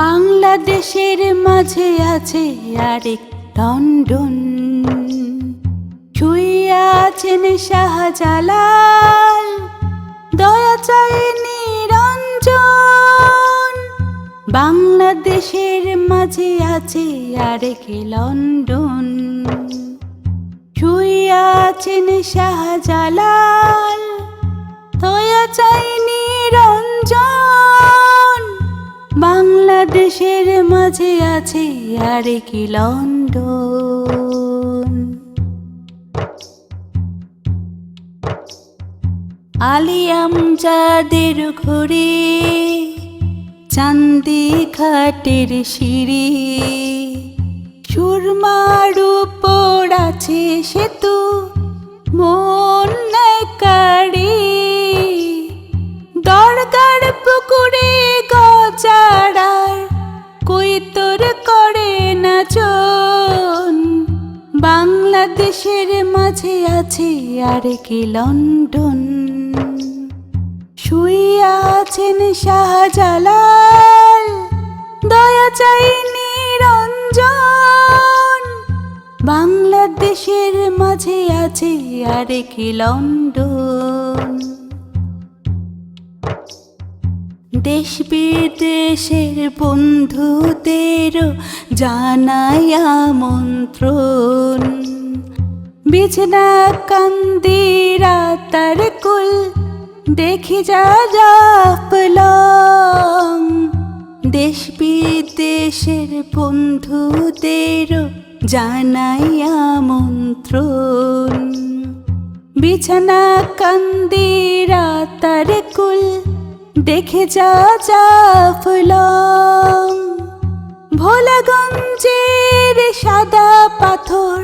বাংলাদেশের মাঝে আছে আরেক লন্ডন শুয়ে আছেন শাহজালাল, দয়া চাই নিরঞ্জন। বাংলাদেশের মাঝে আছে আরেক লন্ডন। শুয়ে আছেন শাহজালাল, দয়া চাই বাংলাদেশের মাঝে আছে আর কি লন্ডন। আলিয়াম যাদের ঘরে চান্দি ঘাটের সিঁড়ি। সুরমার উপর আছে সেতু মন কাড়ি দরকার পুকুরে গচাড়ার বাংলাদেশের মাঝে আছে আর কি লন্ডন। শুইয়া আছেন শাহজালাল, দয়া চাই নিরঞ্জন। বাংলাদেশের মাঝে আছে আর কি লন্ডন। দেশ বিদেশের বন্ধুদেরও জানাই আমন্ত্রণ। বিছনা কান্দিরা তার কুল, দেখি যা জাফলং দেশ বিদেশের বন্ধুদেরও জানাই আমন্ত্রণ। বিছানা কান্দিরা তার কুল দেখে যা জাফলং ভোলাগঞ্জের সাদা পাথর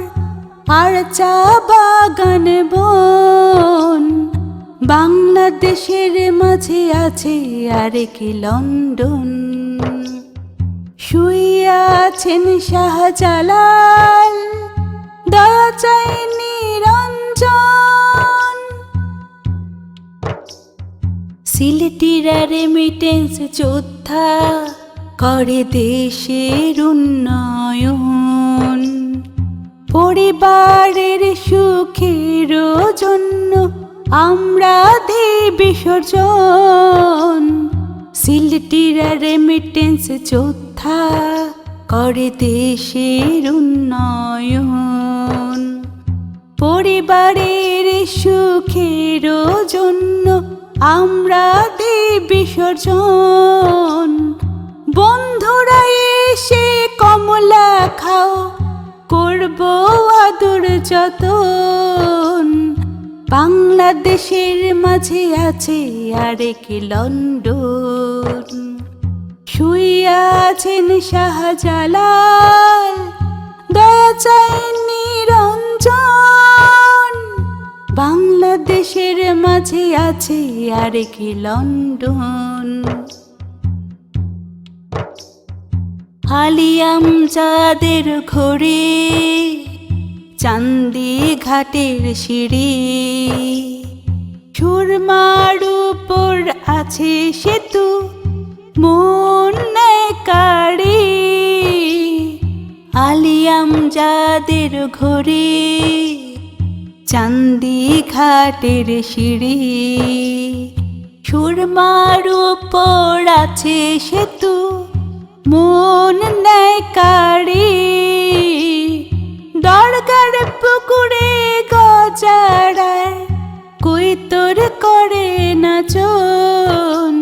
আর চা বাগান বন। বাংলাদেশের মাঝে আছে আরেক লন্ডন। শুয়ে আছেন শাহজালাল। দয়া চাই সিলেটিরা রেমিটেন্স যোদ্ধা করে দেশের উন্নয়ন। পরিবারের সুখের জন্য আমরা দিই বিসর্জন। সিলেটিরা রেমিটেন্স যোদ্ধা করে দেশের উন্নয়ন। পরিবারের সুখের জন্য আমরা দিই বিসর্জন। বন্ধুরা এসে কমলা খাও, করব আদর যতন। বাংলাদেশের মাঝে আছে আরেক লন্ডন। শুইয়া আছেন শাহজালাল, দয়া চাই বাংলাদেশের মাঝে আছে আর কি লন্ডন। আলিয়াম যাদের ঘরে, চান্দি ঘাটের সিঁড়ি। সুরমার উপর আছে সেতু, মন কাড়ি আলিয়াম যাদের ঘরে চান্দি ঘাটের সিঁড়ি। সুরমার উপর আছে সেতু, মন নেয় কাড়ি। দরকার পুকুরে গজাড়ার কই তোর করে না চন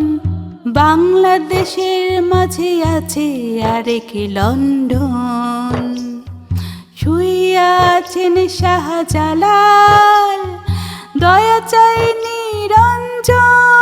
বাংলাদেশের মাঝে আছে আরেক লন্ডন। ছুইয়াছেন শাহজালাল। দয়া চাই নিরঞ্জন।